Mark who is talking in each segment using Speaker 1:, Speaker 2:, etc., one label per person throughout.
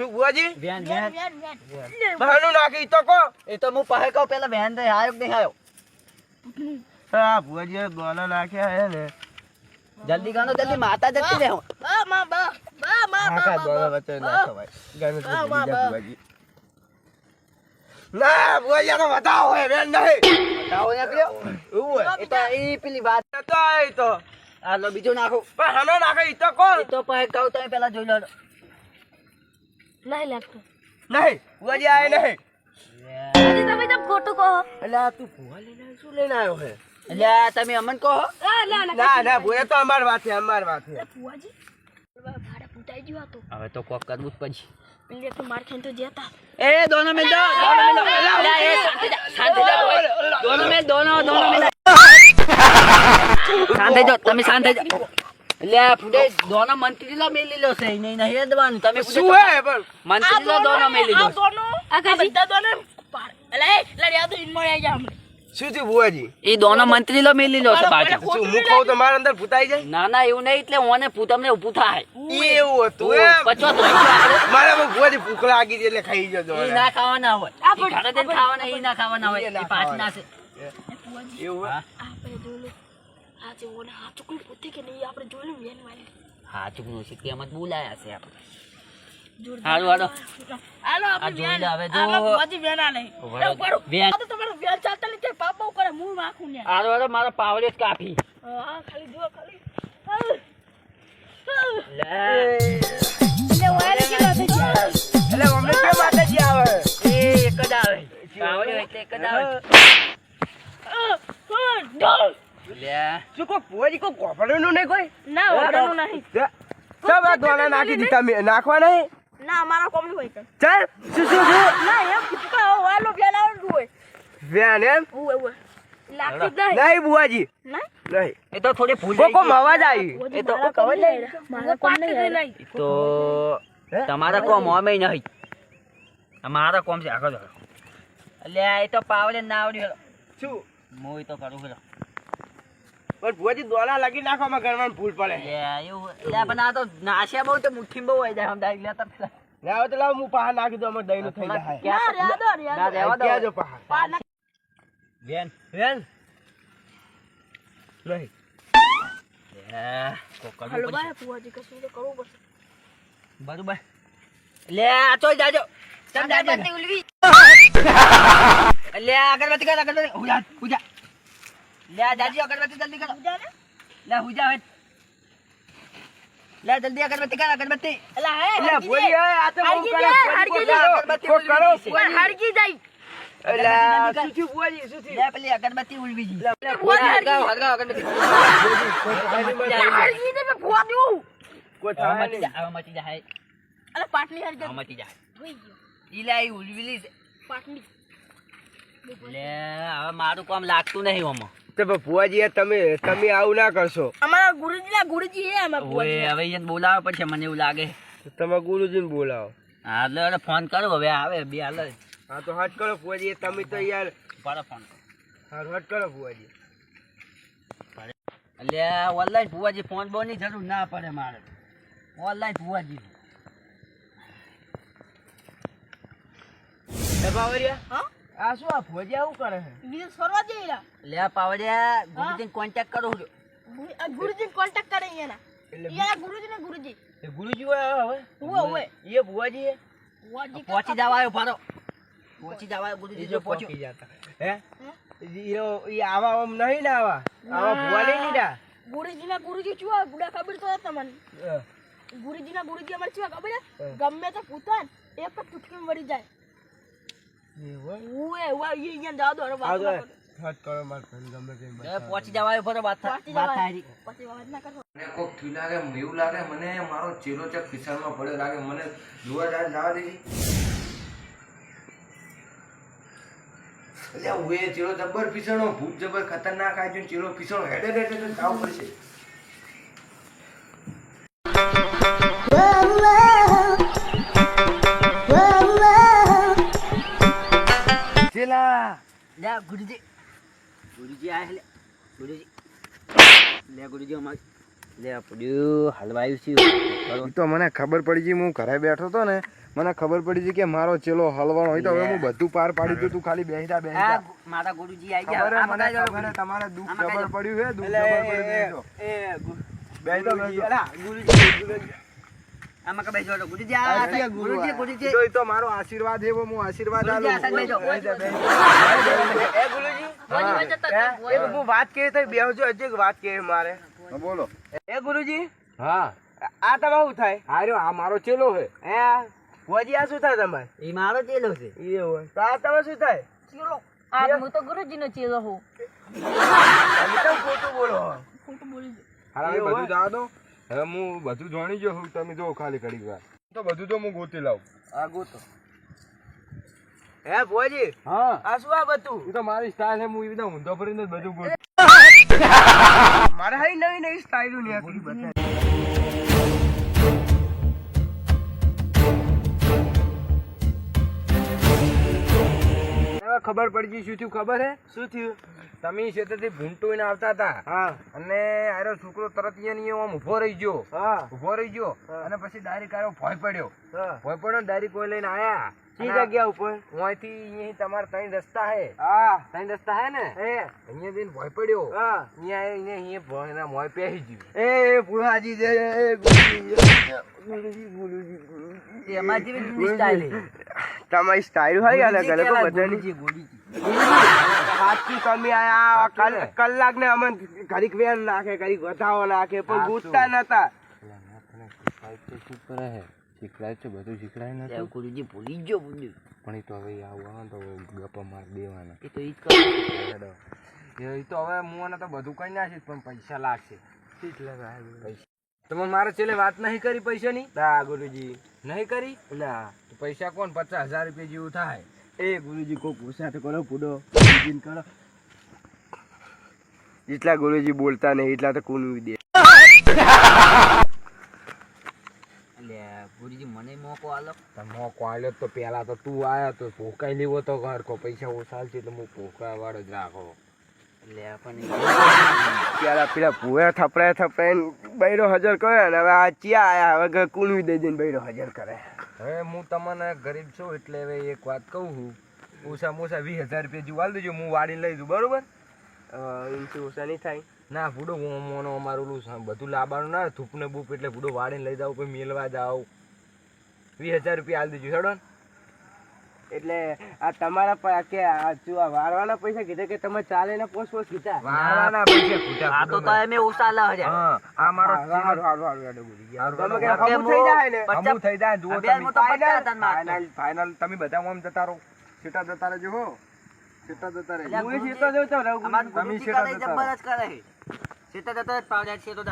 Speaker 1: શું બુઆજી?
Speaker 2: વેન
Speaker 3: વેન,
Speaker 2: વેન.
Speaker 3: વેન, વેન.
Speaker 1: બહાનું નાખી તો કો
Speaker 2: એ તો હું પાસે કહું પેલા વેન તો આવ્યો નહીં આવ્યો
Speaker 1: હા બુઆજી ગોળા નાખ્યા હે ને.
Speaker 2: જલ્દી ગાનો જલ્દી માતા જતી રહે
Speaker 3: બા, માં, બા. બા, માં, બા, બા,
Speaker 1: વચ્ચે ના ખવાય ગાનું તો
Speaker 3: હા,
Speaker 1: ભૂલી જા
Speaker 3: બા.
Speaker 1: બુઆજી. ના બુઆજી તો બતાવો હે બેન નહીં.
Speaker 2: બતાવો
Speaker 1: હોય
Speaker 2: એ તો એ પેલી વાત.
Speaker 1: તો તો.
Speaker 2: આ લો બીજું નાખો.
Speaker 1: પણ હનો નાખે ઈ તો કોણ?
Speaker 2: તો પાસે કહું તમે પેલા જોઈ લો.
Speaker 3: નહીં લાગતો.
Speaker 1: નહીં બુઆજી આય નહીં.
Speaker 3: આજે તમે કેમ ખોટું કહો?
Speaker 1: એટલે તું ભૂવા લઈને શું લઈને આવ્યો હે?
Speaker 2: એટલે તમે અમન કહો.
Speaker 1: ના ના ભૂએ તો અમાર વાત છે અમાર વાત છે.
Speaker 3: ભૂવાજી ભાડે ફૂટાઈ ગયું હતું.
Speaker 2: હવે તો કોક કરવું જ પડશે.
Speaker 3: પેલી તો માર ખાઈને તો જતા.
Speaker 2: એ દોનો મિલ દો દોનો મિલ દો એ શાંતિ શાંતિ દોનો મિલ દોનો દોનો મિલ શાંત થઈ જાઓ તમે શાંત થઈ જાઓ દોનો મંત્રી લો મેલી લો છે નહીં નહીં દવાનું તમે
Speaker 1: શું હે પણ?
Speaker 2: મંત્રી લો દોનો મેલી લો.
Speaker 3: દોનો, આ બધા દોને પાડ. એલા, એ, એલા, યાદ હોય, ઈન મળે આઈ જા
Speaker 1: શું થયું બુઆજી
Speaker 2: એ દોનો મંત્રી લો મેલી લો છે બાજુ
Speaker 1: શું હું કહું તો મારા અંદર ભૂતાઈ જાય?
Speaker 2: ના ના એવું નહીં એટલે ઓને પૂ તમને ઊભું
Speaker 1: એવું હતું
Speaker 2: તો
Speaker 1: મારા ભૂવાજી ભૂખ લાગી હતી એટલે ખાઈ ગયો
Speaker 2: એ ના ખાવાના હોય.
Speaker 3: આ
Speaker 2: ઈ ખાવાના ઈ ના ખાવાના હોય.
Speaker 1: ના
Speaker 2: છે.
Speaker 1: એવું
Speaker 3: આપણે જોઈ જે ઓને કે નહીં, આપણે જોઈ વાળી.
Speaker 2: હા છે જ બોલાયા છે આપણે
Speaker 3: જોરદાર.
Speaker 2: હાલો
Speaker 3: હાલો, આપણે
Speaker 2: જોઈ લે હવે જો.
Speaker 3: આપણે ફુવાજી વેન આ લઈ.
Speaker 2: ઊભા રહો.
Speaker 3: ઊભા રહો.
Speaker 2: વેન.
Speaker 3: તો તમારું વેન ચાલતા નહીં, પાપ બહુ કરે, મૂળ નાખું ને.
Speaker 2: આરો આરો મારો પાવડે જ કાપી
Speaker 3: હા, ખાલી જુઓ, ખાલી. એટલે વાયર ગયા?
Speaker 1: એટલે અમને કેમ માતાજી આવે
Speaker 2: એ એક જ આવે પાવડે એક જ. લે
Speaker 1: શું કોઈ ભૂવાજી કોઈ કોપરનું નહીં કોઈ?
Speaker 3: ના, વાપરવાનું નહીં.
Speaker 1: સબ આ દોણા નાખી દીધા મેં? નાખવા નહીં?
Speaker 3: ના, અમારા કોમની હોય કે.
Speaker 1: ચાલ શું શું શું?
Speaker 3: ના, એમ કીધું કે હવે વાયરનો વેન આવડતું હોય.
Speaker 1: વ્યાન એમ?
Speaker 3: ઉવે, ઉવે. લાગતું નહીં.
Speaker 1: નહીં બુઆજી.
Speaker 3: નહીં?
Speaker 1: નહીં.
Speaker 2: એ તો થોડી ભૂલ
Speaker 1: કોકો
Speaker 2: થઈ
Speaker 1: અવાજ આવી.
Speaker 2: એ તો
Speaker 3: મારા કોમ નહીં મારા કોમ નહીં
Speaker 2: તો તમારા કોમ અમે નહીં. આ મારા કોમ છે આગળ અલ્યા એ તો પાવડે ના આવડ્યું
Speaker 1: શું?
Speaker 2: મોય તો કરું હેલો
Speaker 1: પણ ભુવાજી દોણા લાગી માં ઘરમાં ભૂલ પડે.
Speaker 2: લે એવું એટલે પણ આ તો નાશ્યા બહુ તો મુઠ્ઠી બહુ હોય જાય સમજાય? લેતા પેલા
Speaker 1: ના તો લાવ હું પાહા નાખી દઉં અમે દહીં નું થઈ જાય.
Speaker 3: ના, દો,
Speaker 1: પાહા
Speaker 2: બેન
Speaker 1: બેન. નહીં.
Speaker 2: બરોબર લે આ જાજો. ચમ જાજો
Speaker 3: અગરબત્તી ઉલવી.
Speaker 2: લે અગરબત્તી કર અગરબત્તી. હુજા હુજા લે દાદી અગરબત્તી જલ્દી કરો. લે હુજા હવે. લે જલ્દી અગરબત્તી કર અગરબત્તી.
Speaker 3: એલા, હે,
Speaker 1: લે
Speaker 3: હરગી
Speaker 1: હે આ તો
Speaker 3: હું
Speaker 1: કરે
Speaker 3: જાય,
Speaker 1: ભુવાજી
Speaker 3: જાય.
Speaker 2: અગરબત્તી
Speaker 1: કરો?
Speaker 2: ઉલવી છે.
Speaker 3: જાય.
Speaker 2: જલ્દી
Speaker 1: શું થયું શું થયું
Speaker 2: લે પેલી અગરબત્તી ઉલવી જી
Speaker 1: લે,
Speaker 2: લે
Speaker 3: ભુવાજી
Speaker 2: હરગાવ હરગાવ અગરબત્તી.
Speaker 3: હરગી દે મે ફુવા દઉં.
Speaker 1: કોઈ થાય
Speaker 2: જા હવે મટી જા હે
Speaker 3: અલા, પાટલી હરગી
Speaker 2: હવે જા
Speaker 3: ધોઈ ગયો.
Speaker 2: ઈ લે ઉલવી લી
Speaker 3: પાટલી.
Speaker 2: લે હવે મારું કામ લાગતું નહીં ઓમાં.
Speaker 1: તો ભુવાજી તમે તમે આવું ના કરશો.
Speaker 3: અમારા ગુરુજીના ગુરુજી હે અમારા ભુવાજી.
Speaker 2: હવે એને બોલાવો પડશે મને એવું લાગે.
Speaker 1: તો તમે ગુરુજીને બોલાવો.
Speaker 2: હા એટલે હવે ફોન કરો હવે આવે બે હાલ
Speaker 1: હા તો હટ કરો ભુવાજી તમે તો યાર
Speaker 2: પાડો ફોન
Speaker 1: હા હટ કરો ભુવાજી
Speaker 2: એટલે ઓનલાઈન ભુવાજી ફોન બોનની જરૂર ના પડે મારે. ઓનલાઈન ભુવાજી.
Speaker 1: એ
Speaker 3: હા?
Speaker 1: આ શું આ ભોજ્યા શું કરે છે?
Speaker 3: વિદેશ ફરવા જઈલા.
Speaker 2: લે પાવડિયા ગુરુજીને કોન્ટેક્ટ કરો છો.
Speaker 3: ગુરુજીને contact કરે એના
Speaker 1: એટલે
Speaker 3: ગુરુજી ને ગુરુજી.
Speaker 1: એ ગુરુજી હોય હવે
Speaker 3: હું હોય
Speaker 1: એ ભુવાજી હે?
Speaker 2: પહોંચી જવા આવ્યો પારો પહોંચી જવા આવ્યો ગુરુજી જો
Speaker 1: પહોંચી જતા. હે? ઈરો- ઈ આવા નહીં ને આવા? આવા ભુવા નહીં લીધા
Speaker 3: ગુરુજીના ગુરુજી ગુડા ખબર તો તમને.
Speaker 1: હા.
Speaker 3: ગુરુજીના ગુરુજી અમારે ચુવા ખબર? ગમે તો પૂછાય ને, એક જ ચૂટકીમાં મરી જાય.
Speaker 1: મારો
Speaker 4: ચેલો ચક ખિસ્સામાં પડ્યો લાગે મને જોવા દેજી એટલે હું એ ચેલો જબર પીસણો, ભૂત જબર ખતરનાક આવી ચેલો પીસણો હેડે હેડે ખાવ પડશે.
Speaker 1: ચેલા
Speaker 2: લે ગુરુજી. ગુરુજી આયા લે. ગુરુજી. લે ગુરુજી અમારી. લે પડ્યું હલવાયું છે.
Speaker 4: તો મને ખબર પડી ગઈ હું ઘરે બેઠો હતો ને મને ખબર પડી ગઈ કે મારો ચેલો હલવાનો હોય તો હવે હું બધું પાર પાડી દઉં તું ખાલી બેસતા બેસી
Speaker 2: મારા ગુરુજી આવી ગયા.
Speaker 4: મને ખબર તમારે દુઃખ ખબર પડ્યું છે દુઃખ ખબર પડી
Speaker 1: એ-
Speaker 4: બેસી
Speaker 1: એ
Speaker 4: જાઓ. બેસી જાઓ, બેસી જાઓ.
Speaker 1: અલા, ગુરુજી, ગુરુજી.
Speaker 2: આમાં કઈ બેસજો ગુરુજી આ
Speaker 1: આ
Speaker 2: ગુરુજી. ગુરુજી
Speaker 4: જોઈ તો મારો આશીર્વાદ એવો હું આશીર્વાદ આલું.
Speaker 1: એ ગુરુજી
Speaker 4: હા.
Speaker 1: એ હું વાત કેવી થઈ? બેહજો હજી વાત કેવી મારે.
Speaker 4: બોલો.
Speaker 1: એ ગુરુજી
Speaker 4: હા.
Speaker 1: આ તમારે શું થાય?
Speaker 4: આ રહ્યો, આ મારો ચેલો હે
Speaker 1: હે ભુવાજી આ શું થાય તમારે?
Speaker 2: એ મારો ચેલો છે.
Speaker 1: એવું તો આ તમારે શું થાય?
Speaker 3: આ હું તો ગુરુજીનો ચેલો હું
Speaker 1: તમે ખોટું બોલો.
Speaker 3: ખોટું બોલી.
Speaker 4: હારા, બધું જવા દો. હવે હું બધું જાણી ગયો છું તમે જો ખાલી કરી વાર. તો બધું તો હું ગોતી લાવું.
Speaker 1: આ ગોતો. હે ભોજી
Speaker 4: હા.
Speaker 1: આ શું આ બધું?
Speaker 4: એ તો મારી સ્ટાઇલ હે હું એવી રીતે ઊંધો ફરીને બધું ગોત
Speaker 1: મારે હાઈ નવી નવી સ્ટાઇલની આખી બતાવી
Speaker 4: ખબર પડી ગઈ શું થયું? ખબર હે?
Speaker 1: શું થયું?
Speaker 4: તમે ખેતરથી ભૂંટોઈને આવતા હતા. અને આરો છોકરો તરત અહીંયા આમ ઊભો રહી ગયો.
Speaker 1: હા.
Speaker 4: ઊભો રહી ગયો. અને પછી ડાયરેક્ટ આરો ભોય પડ્યો.
Speaker 1: હા.
Speaker 4: ભોય પડ્યો ડાયરેક્ટ કોઈ લઈને આયા.
Speaker 1: કઈ જગ્યા ઉપર?
Speaker 4: અહીંથી તમારે ત્રણ રસ્તા હે.
Speaker 1: હા.
Speaker 4: ત્રણ રસ્તા હે ને?
Speaker 1: એ
Speaker 4: અહીંયા જઈને ભોય પડ્યો.
Speaker 1: હા.
Speaker 4: અહીંયા અહીંયા અહીંયા ભોયના મોય પહેરી ગયું.
Speaker 1: એ ભુવાજી જે એ ગુરુજી ગુરુજી ગુરુજી. ગુરુજી.
Speaker 2: એમાં જેવી જૂની
Speaker 1: તમારી સ્ટાઈલ હોય અલગ અલગ બધાની.
Speaker 2: ગુરુજી, ગુરુજી.
Speaker 1: કમી આયા? કલાક ને અમે ઘડીક વેર નાખે ઘડીક વધાવો નાખે પણ ગુજતા નતા.
Speaker 4: શીખડાય છે બધું શીખડાય
Speaker 2: લે, ગુરુજી ભૂલી ગયો ભૂલી
Speaker 4: પણ એ તો હવે આવવા તો ગપ્પા માર દેવાના.
Speaker 2: એ તો ઈ જ કરે.
Speaker 4: એ તો હવે હું આને તો બધું કઈ નાખીશ પણ પૈસા લાગશે. તમે મારે છેલ્લે વાત નહીં કરી પૈસાની?
Speaker 1: ના ગુરુજી.
Speaker 4: નહીં કરી?
Speaker 1: ના.
Speaker 4: પૈસા કોણ? પચાસ હજાર રૂપિયા જેવું થાય.
Speaker 1: એ ગુરુજી કોઈ પૂછા તો કરો પૂડો કરો. જેટલા ગુરુજી બોલતા નહીં એટલા તો કોનું દે.
Speaker 2: ગુરુજી મને મોકો આલો.
Speaker 4: મોકો આલ્યો તો પેલા તો તું આયા તો ભોકાઈ લેવો તો ઘર કો પૈસા ઓછા છે એટલે હું ભોકા વાળો જ રાખો.
Speaker 1: પેલા પેલા ભૂયા થપડાય થપડાય બૈરો હજાર કરે હવે આ ચિયા આયા? હવે કુણવી દઈ દઈને બૈરો હજર કરે.
Speaker 4: હવે હું તમને ગરીબ છું એટલે હવે એક વાત કહું છું. ઓછા ઓછા વીસ હજાર રૂપિયા જુવાલ આલી દેજો હું વાળી લઈ દઉં બરોબર?
Speaker 1: ઓછા નહીં થાય?
Speaker 4: ના ભૂડો મોનો અમારું ઓલું બધું લાવવાનું ના ને બૂપ એટલે ભૂડો વાળીને લઈ જાવ પછી મેલવા જાવ વીસ હજાર રૂપિયા હાલ દેજો હેડો
Speaker 1: એટલે આ તમારા કે આ જો વાળવાના પૈસા કીધા કે તમે ચાલે ને પોસ પોસ કીધા?
Speaker 4: વાળવાના પૈસા કીધા
Speaker 2: આ તો તમે મેં. ઓછા
Speaker 4: હા આ મારો
Speaker 1: હારું, હારું, હારું, એડો
Speaker 4: ગુડી.
Speaker 1: તમે કે હમું થઈ જાય ને?
Speaker 2: પચાસ-
Speaker 4: થઈ જાય જુઓ તમે. ફાઇનલ ફાઇનલ તમે બધા આમ જતા રહો. છેટા જતા રહેજો હો. છેટા જતા
Speaker 2: રહે.
Speaker 1: હું
Speaker 2: ગુરુજી-
Speaker 1: જઉં છું.
Speaker 2: અમાર
Speaker 4: તમે
Speaker 2: કરે
Speaker 4: જતા
Speaker 2: જબર જ કરે છે. જતા રહે પાવડા છે તો.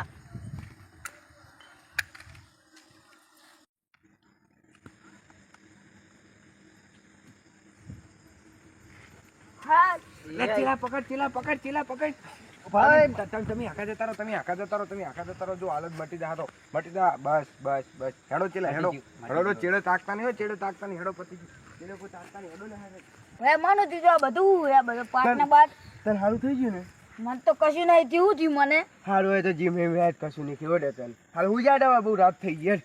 Speaker 4: ચીલા પકડ ચીલા પકડ ચીલા પકડ. ભાઈ તમે આખા જતા રહો તમે આખા જતા રહો તમે આખા જતા રહો. જો હાલત મટી જા મટી જા. બસ બસ બસ. હેડો ચીલા હેડો. હેડો, તાકતા નહીં હોય ચેડે તાકતા નહીં. હેડો પતી ગયું.
Speaker 3: હે માનું દીધું આ બધું હે બધું પાટ ને બાટ
Speaker 1: તને સારું થઈ ગયું ને?
Speaker 3: મને તો કશું નહીં થયું થયું મને.
Speaker 1: સારું હોય તો જીમ એમ કશું નહીં થયું તને હાલ હું જાડવા બહુ રાત થઈ ગઈ.